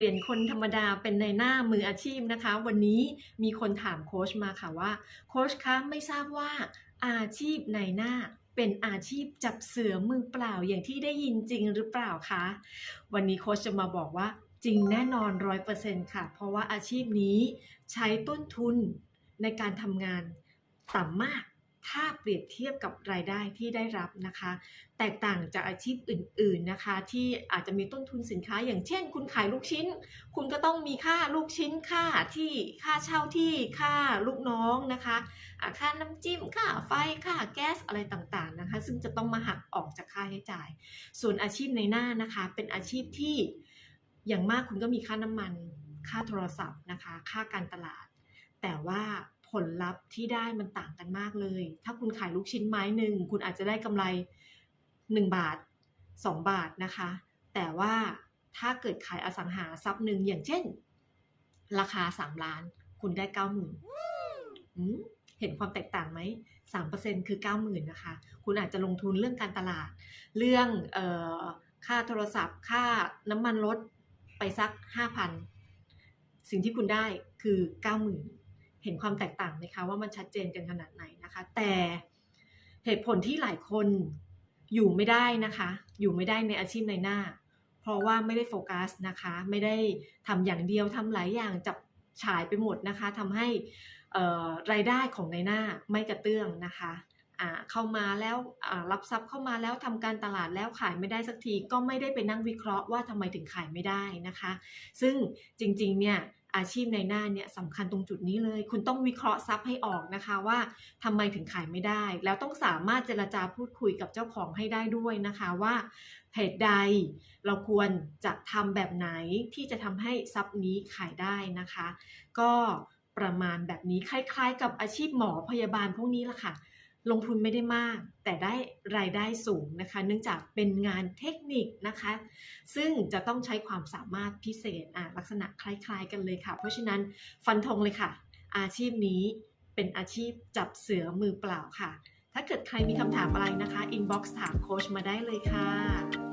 เปลี่ยนคนธรรมดาเป็นในหน้ามืออาชีพนะคะ วันนี้มีคนถามโค้ชมาค่ะว่าโค้ชคะไม่ทราบว่าอาชีพในหน้าเป็นอาชีพจับเสือมือเปล่าอย่างที่ได้ยินจริงหรือเปล่าคะวันนี้โค้ชจะมาบอกว่าจริงแน่นอนร้อยเปอร์เซ็นต์ค่ะ เพราะว่าอาชีพนี้ใช้ต้นทุนในการทำงานต่ำมาก ถ้าเปรียบเทียบกับรายได้ที่ได้รับนะคะ แตกต่างจากอาชีพอื่น ๆนะคะ ที่อาจจะมีต้นทุนสินค้า อย่างเช่น คุณขายลูกชิ้น คุณก็ต้องมีค่าลูกชิ้นค่าที่ค่าเช่าที่ค่าลูกน้องนะคะค่าน้ำจิ้มค่าไฟค่าแก๊สอะไรต่างๆนะคะ ซึ่งจะต้องมาหักออกจากค่าใช้จ่าย ส่วนอาชีพในหน้านะคะ เป็นอาชีพที่อย่างมากคุณก็มีค่าน้ำมัน ค่าโทรศัพท์นะคะ ค่าการตลาด แต่ว่า ผลลัพธ์ที่ได้มันต่างกันมากเลย ถ้าคุณขายลูกชิ้นไม้หนึ่งคุณอาจจะได้กำไร 1 บาท 2 บาทนะคะ แต่ว่าถ้าเกิดขายอสังหาทรัพย์หนึ่งอย่างเช่น ราคา 3 ล้าน คุณได้ 9 0,000อืมเห็นความแตกต่างไหม 3%คือ 90,000นะคะ คุณอาจจะลงทุนเรื่องการตลาด เรื่องออค่าโทรศัพท์ ค่าน้ำมันรถไปสัก 5,000 สิ่งที่คุณได้คือ 90,000 เห็นความแตกต่างไหมคะว่ามันชัดเจนกันขนาดไหนนะคะ แต่เหตุผลที่หลายคนอยู่ไม่ได้นะคะ อยู่ไม่ได้ในอาชีพในหน้า เพราะว่าไม่ได้โฟกัสนะคะ ไม่ได้ทำอย่างเดียวทำหลายอย่างจับฉายไปหมดนะคะทำให้รายได้ของในหน้าไม่กระเตื้องนะคะ เข้ามาแล้วรับทรัพย์เข้ามาแล้วทำการตลาดแล้วขายไม่ได้สักทีก็ไม่ได้ไปนั่งวิเคราะห์ว่าทำไมถึงขายไม่ได้นะคะ ซึ่งจริงๆเนี่ยอาชีพในหน้าเนี่ยสำคัญตรงจุดนี้เลย คุณต้องวิเคราะห์ทรัพย์ให้ออกนะคะว่าทำไมถึงขายไม่ได้ แล้วต้องสามารถเจรจาพูดคุยกับเจ้าของให้ได้ด้วยนะคะว่าเหตุใดเราควรจะทำแบบไหนที่จะทำให้ทรัพย์นี้ขายได้นะคะ ก็ประมาณแบบนี้คล้าย ๆ กับอาชีพหมอพยาบาลพวกนี้ละค่ะ ลงทุนไม่ได้มาก แต่ได้รายได้สูงนะคะ เนื่องจากเป็นงานเทคนิคนะคะ ซึ่งจะต้องใช้ความสามารถพิเศษอะลักษณะคล้ายๆกันเลยค่ะ เพราะฉะนั้นฟันธงเลยค่ะ อาชีพนี้เป็นอาชีพจับเสือมือเปล่าค่ะ ถ้าเกิดใครมีคำถามอะไรนะคะอินบ็อกซ์ถามโค้ชมาได้เลยค่ะ